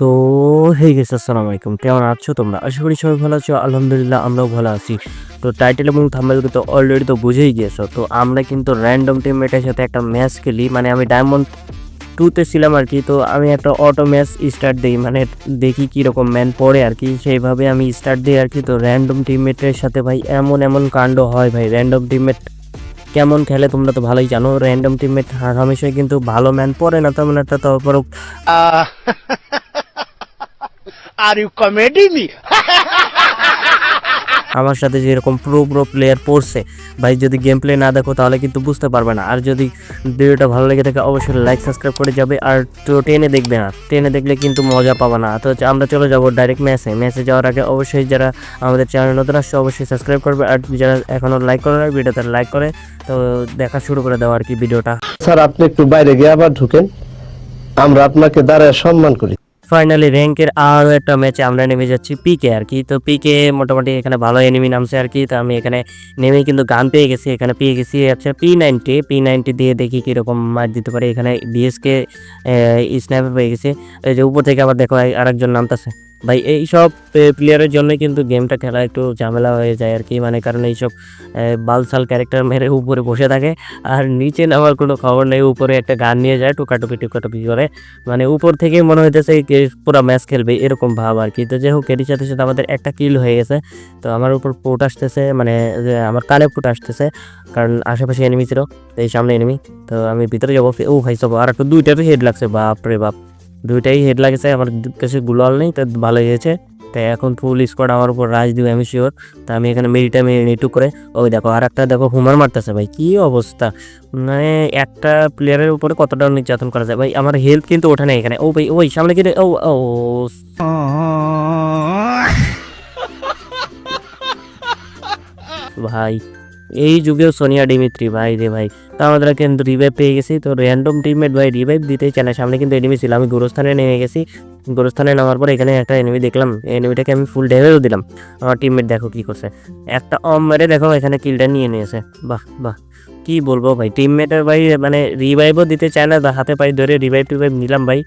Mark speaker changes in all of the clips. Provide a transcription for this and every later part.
Speaker 1: তো হে গেছে আসসালামু আলাইকুম কেমন আছো তোমরা? আশা করি সবাই ভালো আছো, আলহামদুলিল্লাহ আমরাও ভালো আছি। তো টাইটেল এবং থাম্বনেল তো অলরেডি তো বুঝেই গিয়েছো। তো আমরা কিন্তু র্যান্ডম টিমমেটের সাথে একটা ম্যাচ খেলি মানে আমি ডায়মন্ড টুতে ছিলাম আর কি, তো আমি একটা অটো ম্যাচ স্টার্ট দিই মানে দেখি কীরকম ম্যান পড়ে আর কি। সেইভাবে আমি স্টার্ট দিই আর কি, তো র্যান্ডম টিমমেটের সাথে ভাই এমন এমন কাণ্ড হয় ভাই র্যান্ডম টিমমেট কেমন খেলে তোমরা তো ভালোই জানো। র্যান্ডম টিমমেট হামেশাই কিন্তু ভালো ম্যান পড়ে না, তেমন একটা তারপরও
Speaker 2: Are you comedy me?
Speaker 1: আমার সাথে যেরকম প্রো প্রো প্লেয়ার পড়ছে ভাই যদি গেম প্লে না দেখো তাহলে কিন্তু বুঝতে পারবে না। আর যদি ভিডিওটা ভালো লেগে থাকে অবশ্যই লাইক সাবস্ক্রাইব করে যাবে। আর তো টেনে দেখবে না টেনে দেখলে কিন্তু মজা পাবে না। তো আমরা চলে যাব ডাইরেক্ট ম্যাচে ম্যাচে যাওয়ার আগে অবশ্যই যারা আমাদের চ্যানেল নতুন আসছে অবশ্যই সাবস্ক্রাইব করবে। আর যারা এখনও লাইক করে না ভিডিওতে লাইক করে তো দেখা শুরু করে দেওয়া আর কি ভিডিওটা।
Speaker 3: স্যার আপনি একটু বাইরে গিয়ে আবার ঢুকেন। আমরা আপনাকে দাঁড়ায় সম্মান করি।
Speaker 1: ফাইনালি র্যাঙ্কের আরও একটা ম্যাচে আমরা নেমে যাচ্ছি পিকে আর কি। তো পিকে মোটামুটি এখানে ভালো এনিমি নামছে আর কি। তো আমি এখানে নেমে কিন্তু গান পেয়ে গেছি, এখানে পেয়ে গেছি আচ্ছা পি নাইনটি পি নাইনটি দিয়ে দেখি কীরকম মার দিতে পারে। এখানে ডিএসকে স্ন্যাপে পেয়ে গেছে। এই যে উপর থেকে আবার দেখো, আরেকজন নামতেছে। ভাই, এইসব প্লেয়ারের জন্যই কিন্তু গেমটা খেলা একটু ঝামেলা হয়ে যায় আর কি। মানে কারণ এইসব বালসাল ক্যারেক্টার মেরে উপরে বসে থাকে। আর নিচে নামার কোনো খবর নেই, উপরে একটা গান নিয়ে যায় টুকাটুকি টুকাটুকি করে। মানে উপর থেকে মনে হইতেছে পুরো ম্যাচ খেলবে, এরকম ভাব আর কি। তো যাই হোক এটির সাথে সাথে আমাদের একটা কিল হয়ে গেছে। তো আমার উপর পোট আসতেছে মানে আমার কানে ফুট আসতেছে। কারণ আশেপাশে এনিমি ছিল, এই সামনে এনিমি তো আমি ভিতরে যাব ও ভাই, সব, আর একটা দুইটারই হেড লাগছে বাপ রে বাপ। দুইটাই হেড লাগেছে আমার কাছে গুলাল নেই তো ভালো হয়েছে তো এখন ফুল স্কোয়াড আমার উপর রাজ দিবে আমি শিওর তা আমি এখানে মেরিটা মেরিটু করে ওই দেখো আর একটা দেখো হুমার মারতেছে ভাই কি অবস্থা মানে একটা প্লেয়ারের উপরে কতটা নির্যাতন করা যায় ভাই আমার হেল্প কিন্তু ওঠে না এখানে ও ভাই ওই সামনে কি রে? ও ও ভাই এই যুগেও সোনিয়া ডিমিত্রি, ভাই রে ভাই। তা আমাদের কিন্তু রিভাইভ পেয়ে গেছি। তো র্যান্ডম টিমমেট ভাই রিভাইভ দিতেই চায় না। সামনে কিন্তু এনিমি ছিল। আমি গোরস্থানে নেমে গেছি। গোরস্থানে নামার পর এখানে একটা এনিমি দেখলাম। এনিমিটাকে আমি ফুল ড্যামেজও দিলাম। আমার টিমমেট দেখো কী করছে। একটা অম মেরে দেখো এখানে কিলটা নিয়ে নিয়েছে। বাহ বাহ। কি বলব ভাই? টিমমেটের ভাই মানে রিভাইভও দিতে চায় না। হাতে পায়ে ধরে রিভাইভ টিভাইভ নিলাম ভাই।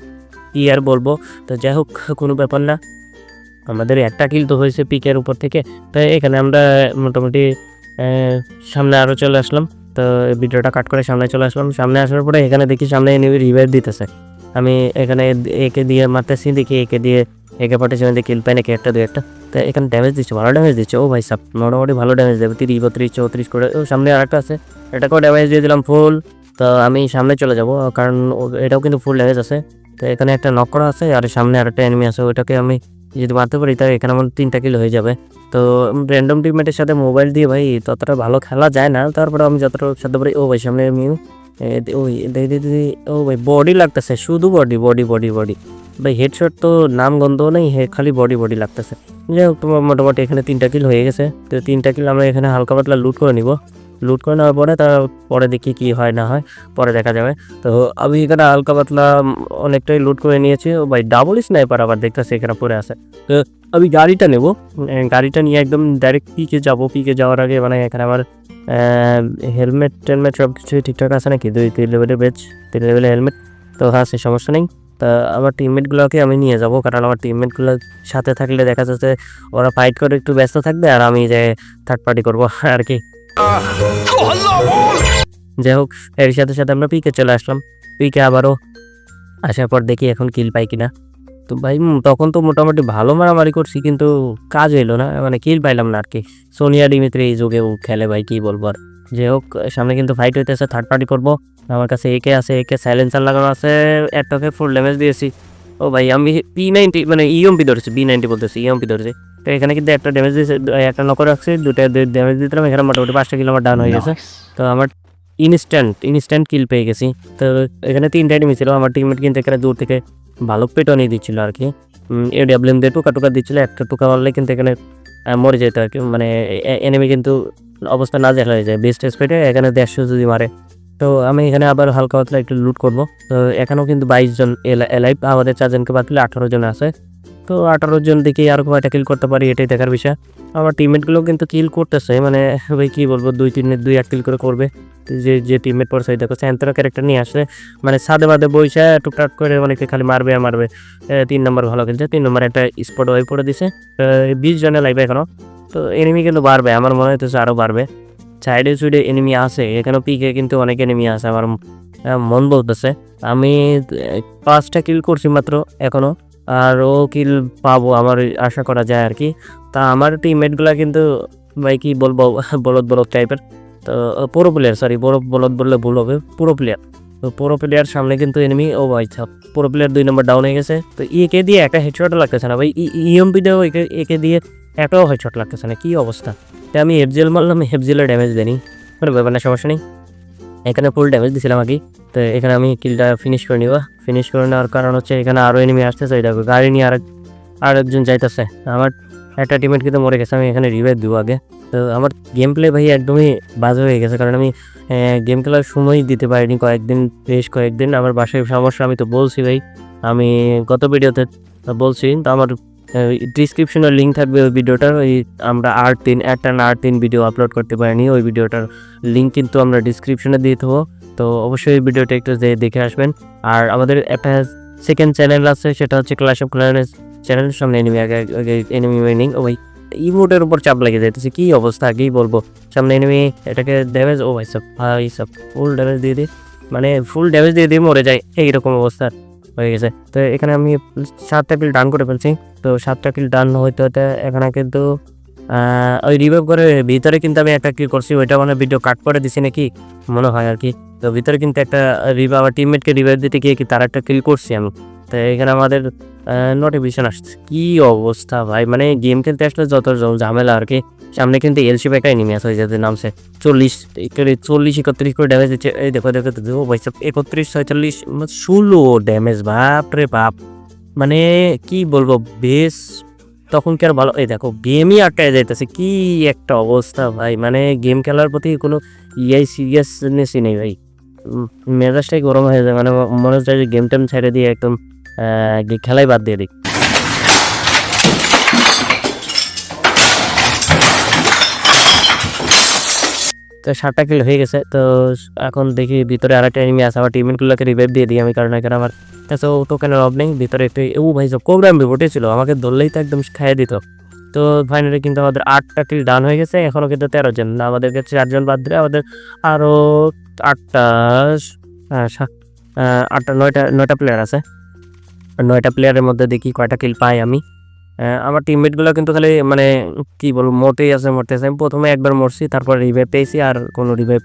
Speaker 1: কি আর বলব? তো যাই হোক, কোনো ব্যাপার না। আমাদের একটা কিল তো হয়েছে পিকের উপর থেকে। তো এখানে আমরা মোটামুটি সামনে আরও চলে আসলাম। তো ভিডিওটা কাট করে সামনে চলে আসলাম। সামনে আসার পরে এখানে দেখি সামনে রিভাইভ দিতেছে। আমি এখানে একে দিয়ে মারতেছি, দেখি একে দিয়ে একে পাঠিয়েছি আমি কিল পাই নাকি একটা দু একটা। তো এখানে ড্যামেজ দিচ্ছে, ভালো ড্যামেজ দিচ্ছে। ও ভাই সাব, মোটামুটি ভালো ড্যামেজ দেবে। তিরিশ, বত্রিশ, চৌত্রিশ করে। ও সামনে আরেকটা আছে। এটাকেও ড্যামেজ দিয়ে দিলাম ফুল তো আমি সামনে চলে যাব, কারণ এটাও কিন্তু ফুল ড্যামেজ আছে। তো এখানে একটা নক করা আছে, আর সামনে আরেকটা এনিমি আছে। ওইটাকে আমি যদি মারতে পারি, তাহলে এখানে আমার তিনটা কিল হয়ে যাবে। তো র্যান্ডম টিমমেটের সাথে মোবাইল দিয়ে ভাই, ততটা ভালো খেলা যায় না। তারপরে আমি যতটা সাথে পারি, ও ভাই সামনে আমি ওই ও ভাই বডি লাগতেছে, শুধু বডি বডি বডি বডি ভাই হেডশট তো নাম গন্ধ নেই খালি বডি বডি লাগতেছে। যাই হোক, তোমার মোটামুটি এখানে তিনটা কিল হয়ে গেছে। তো তিনটা কিল আমরা এখানে হালকা পাতলা লুট করে নিব। লুট করে নেওয়ার পরে তার পরে দেখি কি হয়, না হয়, পরে দেখা যাবে। তো আমি এখানে হালকা পাতলা অনেকটাই লুট করে নিয়েছি। ও ভাই ডাবল স্নাইপার আবার দেখতেছি এখানে পরে আছে। তো আমি গাড়িটা নেব। গাড়িটা নিয়ে একদম ডাইরেক্ট পিকে যাব। পিকে যাওয়ার আগে মানে এখানে আমার হেলমেট টেলমেট সব কিছু ঠিকঠাক আছে নাকি? দুই, তিন লেভেলের বেচ তিন লেভেলের হেলমেট তো হ্যাঁ সে সমস্যা নেই। তা আমার টিমমেটগুলোকে আমি নিয়ে যাব। কারণ আমার টিমমেটগুলো সাথে থাকলে দেখা যাচ্ছে ওরা ফাইট করে, একটু ব্যস্ত থাকবে। আর আমি যে থার্ড পার্টি করব, আর কি। যাই হোক, এর সাথে সাথে আমরা পিকে চলে আসলাম। পিকে আবারও আসার পর দেখি এখন কিল পাই কিনা। তো ভাই তখন তো মোটামুটি ভালো মারামারি করছি, কিন্তু কাজ হইল না। মানে কিল পাইলাম না আর কি। সোনিয়া, ডিমিত্রি এই যুগে খেলে ভাই, কি বলব আর। যাই হোক, সামনে কিন্তু ফাইট হইতেছে থার্ড পার্টি করব। আমার কাছে একে আছে একে সাইলেন্সার লাগানো আছে একটাকে ফুল ড্যামেজ দিয়েছি। ও ভাই, আমি পি নাইনটি মানে ইএমপি ধরেছি বি নাইনটি বলতেছি ইএমপি ধরেছি। তো এখানে কিন্তু একটা ড্যামেজ দিয়েছে একটা নকর রাখছে দুটা ড্যামেজ দিতাম এখানে মোটামুটি পাঁচটা কিলো আমার ডাউন হয়ে গেছে। তো আমার ইনস্ট্যান্ট ইনস্ট্যান্ট কিল পেয়ে গেছি। তো এখানে তিনটা এনিমি ছিল আমার টিমমেট কিন্তু এখানে দূর থেকে ভালো পেটনি দিচ্ছিল আর কি এ ডাব্লিউএম দিয়ে টুকা টুকা দিচ্ছিল একটা টুকা মারলে কিন্তু এখানে মরে যেত আর কি মানে এনিমি কিন্তু অবস্থা না দেখা হয়ে যায় বেস্ট স্পেডে এখানে দেড়শো যদি মারে। তো আমি এখানে আবার হালকা পাতলা একটু লুট করব। তো এখানেও কিন্তু বাইশ জন এলাইভ আমাদের চারজনকে বাদ দিলে আঠারো জন আছে। তো আঠারো জন দেখি আর কয়টা কিল করতে পারি এটাই দেখার বিষয়। আমার টিমমেটগুলো কিন্তু কিল করতেছে মানে ভাই, কী বলব, দুই, তিন, দুই, এক কিল করে করবে। যে যে টিমমেট পড়ছে ওই দেখো স্যান্তরা ক্যারেক্টার নিয়ে আসলে মানে সাদে বাদে বইসা টুকটাক করে অনেকে খালি মারবে, আর মারবে। তিন নম্বর ভালো খেলছে, তিন নম্বর একটা স্পট হয়ে পড়ে দিছে। বিশ জনে লাগবে এখনও। তো এনিমি কিন্তু বাড়বে, আমার মনে হইতেছে আরও বাড়বে। সাইডে সুইডে এনিমি আছে, এখানে পিকে কিন্তু অনেক এনিমি আছে, আমার মন বলতেছে। আমি পাঁচটা কিল করছি মাত্র এখনও। আর ও কিল পাবো আমার আশা করা যায় আর কি। তা আমার টিমমেটগুলা কিন্তু ভাই কি বলব, বলদ বলদ টাইপের তো পুরো প্লেয়ার সরি বড় বলদ বললে ভুল হবে, পুরো প্লেয়ার তো পুরো প্লেয়ার সামনে কিন্তু এনিমি ও ছাপ। পুরো প্লেয়ার দুই নম্বর ডাউন হয়ে গেছে। তো একে দিয়ে একটা হেডশট লাগতেছে না ভাই। ইএমপি দিয়েও একে একে দিয়ে একটাও হেডশট লাগতেছে না। কি অবস্থা? তো আমি হেফজেল মারলাম হেফজেলের ড্যামেজ দেনি কোনো ব্যাপার না, সমস্যা নেই। এখানে ফুল ড্যামেজ দিছিলাম আগে তো এখানে আমি কিলটা ফিনিশ করে নিব। ফিনিশ করে নেওয়ার কারণ হচ্ছে এখানে আরও এনিমি আসতেছে এই দেখো, গাড়ি নিয়ে আরেক আরেকজন যাইতেছে। আমার একটা টিমেট কিন্তু মরে গেছে, আমি এখানে রিভাইভ দিব আগে। তো আমার গেম প্লে ভাই একদমই বাজে হয়ে গেছে, কারণ আমি গেম খেলার সময় দিতে পারিনি, কয়েকদিন বেশ কয়েকদিন। আমার বাসায় সমস্যা, আমি তো বলছি ভাই, আমি গত ভিডিওতে বলছি, তো আমার ডিসক্রিপশনে লিঙ্ক থাকবে ওই ভিডিওটার। ওই আমরা আট দিন একটা না আট দিন ভিডিও আপলোড করতে পারিনি, ওই ভিডিওটার লিঙ্ক কিন্তু আমরা ডিসক্রিপশনে দিয়ে দেবো। তো অবশ্যই এই ভিডিওটা একটু দেখে আসবেন। আর আমাদের একটা সেকেন্ড চ্যানেল আছে, সেটা হচ্ছে ক্লাস অফ ক্লানের চ্যানেল সামনে এনিমি আগে এনিমি উইনিং ওই ইমোটের উপর চাপ লেগে যাইতেছে কি অবস্থা আগেই বলব? সামনে এনিমি এটাকে ড্যামেজ ও ভাই, সব ভাই, সব ফুল ড্যামেজ দিয়ে দিই মানে ফুল ড্যামেজ দিয়ে দিয়ে মরে যায়, এইরকম অবস্থা। হয়ে গেছে। তো এখানে আমি সাতটা কিল ডান করে ফেলছি। তো সাতটা কিল ডান হইতে হতে এখানে কিন্তু ওই রিভাইভ করে ভিতরে কিন্তু আমি একটা কিল করছি। ওইটা মানে ভিডিও কাট করে দিছি নাকি? মনে হয় আর কি। তো ভিতরে কিন্তু একটা রিভাইভ আমার টিমমেটকে রিভাইভ দিতে গিয়ে কি তার একটা কিল করছি আমি। তো এখানে আমাদের নোটিফিকেশন আসছে। কি অবস্থা ভাই? মানে গেম খেলতে আসলে যত ঝামেলা আর কি। সামনে কিন্তু এলসি একটা এনিমি আছে যাতে নামছে চল্লিশ চল্লিশ, একত্রিশ করে ড্যামেজ দিচ্ছে। এই দেখো দেখো দেখো ভাই একত্রিশ, ছয়চল্লিশ মানে ষোলো ড্যামেজ বাপ রে বাপ। মানে কি বলব, বেশ। তখন কি আর ভালো এই দেখো গেমই আটকায় যাইতেছে। কি একটা অবস্থা ভাই। মানে গেম খেলার প্রতি কোনো ইয়াই সিরিয়াসনেসই নেই ভাই। মেজাজটাই গরম হয়ে যায়। মানে মনে হচ্ছে যে গেম টেম ছেড়ে দিয়ে একদম খেলাই বাদ দিয়ে দিই। তো সাতটা কিল হয়ে গেছে, তো এখন দেখি ভিতরে আরেকটা এনিমি আছে আমার টিমমেটগুলোকে রিভাইভ দিয়ে দিই আমি, কারণ এখানে আমার কাছে টোকেনের অফ নেই, ভিতরে একটু, ও ভাই, সব কোবরাম বিপটে ছিল, আমাকে ধরলেই তো একদম খাইয়ে দিত। তো ফাইনালি কিন্তু আমাদের আটটা কিল ডান হয়ে গেছে এখনও কিন্তু তেরো জন, না আমাদেরকে চারজন বাদ দিলে আমাদের আরও আটটা আটটা, নয়টা নয়টা প্লেয়ার আছে। আর নয়টা প্লেয়ারের মধ্যে দেখি কয়টা কিল পাই আমি। আমার টিমমেটগুলো কিন্তু খালি মানে কি বলব, মোটেই আছে মরতে আছে। আমি প্রথমে একবার মরছি, তারপর রিভাইভ পেয়েছি আর কোনো রিভাইভ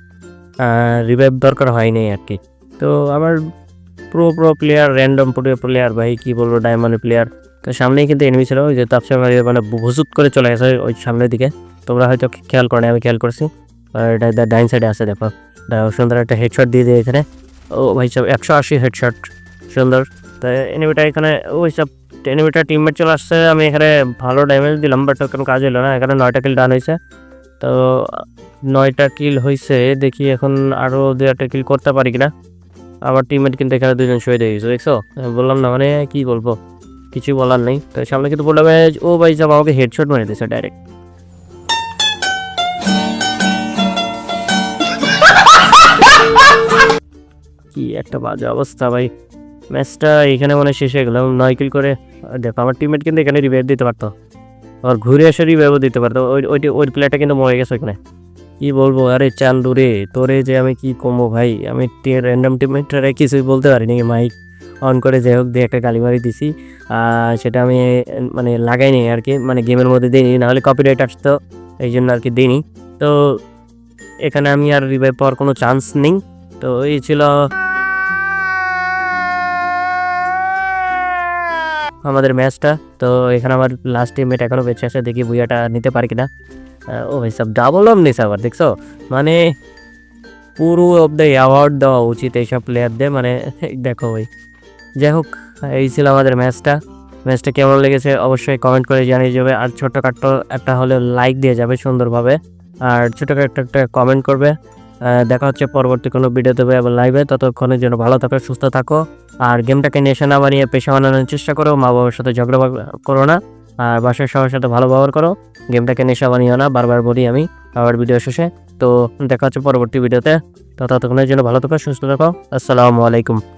Speaker 1: রিভাইভ দরকার হয়নি আর কি। তো আমার pro pro player random pro player ভাই, কি বলব ডায়মন্ড প্লেয়ার তো সামনেই কিন্তু এনিমি ছিল, ওই যে তাপসা মানে ভুসুত করে চলে গেছে ওই সামনের দিকে। তোমরা হয়তো খেয়াল করে আমি খেয়াল করছি। এটা ডাইন সাইডে আছে, দেখো। সুন্দর একটা হেডশট দিয়ে দিয়ে এখানে ও ভাই, সব একশো আশি হেডশট সুন্দর। তো এনিমিটা এখানে ওই সব এনিমিটা টিমমেট চলে আসছে। আমি এখানে ভালো ড্যামেজ দিলাম বাট কোনো কাজ হলো না। এখানে নয়টা কিল ডান হয়েছে। তো নয়টা কিল হয়েছে দেখি এখন আরও দু একটা কিল করতে পারি কিনা। আমার টিমমেট কিন্তু এখানে দুজন শুয়ে দিয়ে গেছে দেখছ? বললাম না মানে কি বলব? কিছু বলার নেই। তো সামনে কিন্তু বললাম "এই, ও ভাই সব আমাকে হেডশট মেরে দিয়েছে ডাইরেক্ট কি একটা বাজে অবস্থা ভাই। ম্যাচটা এখানে মনে শেষ হয়ে গেল। নয় কিল করে দেখো, আমার টিমমেট কিন্তু এখানে রিভাইভ দিতে পারতো। আর ঘুরে এসে রিভাইভও দিতে পারতো। ওই ওইটি ওই প্লেয়ারটা কিন্তু মরে গেছে ওখানে। কি বলব? আরে চান্দু রে, তোরে যে আমি কি কমবো ভাই? আমি র্যান্ডম টিমমেটরে কিছুই বলতে পারিনি। মাইক অন করে যাই হোক, দিয়ে একটা গালি মারি দিছি সেটা আমি মানে লাগাইনি আর কি। মানে গেমের মধ্যে দিইনি, নাহলে কপিরাইট আসতো, এই জন্য আর কি দিইনি। তো এখানে আমি আর রিভাইভ পাওয়ার কোনো চান্স নেই। তো এই ছিল আমাদের ম্যাচটা। তো এখানে আমার লাস্ট টিমমেট এখনও বেঁচে আছে, দেখি বুইয়াটা নিতে পারি কিনা। ও ভাই, সব ডাবল অফ নিস আবার দেখছ? মানে পুরো অফ দ্য অ্যাওয়ার্ড দেওয়া উচিত এইসব প্লেয়ারদের মানে দেখো ভাই। যাই হোক, এই ছিল আমাদের ম্যাচটা। ম্যাচটা কেমন লেগেছে অবশ্যই কমেন্ট করে জানিয়ে যাবে। আর ছোটোখাটো একটা হলে লাইক দিয়ে যাবে সুন্দরভাবে। আর ছোটোখাটো একটা কমেন্ট করবে। দেখা হচ্ছে পরবর্তী কোনো ভিডিও দেবে এবং লাইভে ততক্ষণের জন্য ভালো থাকো, সুস্থ থাকো। আর গেমটাকে নেশা না বানিয়ে পেশা বানানোর চেষ্টা করো, মা বাবার সাথে ঝগড়া করো না। আর বাসার সবার সাথে ভালো ব্যবহার করো। গেমটাকে নেশা বানিও না, বারবার বলি আমি আবার ভিডিও শেষে। তো দেখা হচ্ছে পরবর্তী ভিডিওতে। তো ততক্ষণের জন্য ভালো থাকো, সুস্থ থাকো। আসসালামু আলাইকুম।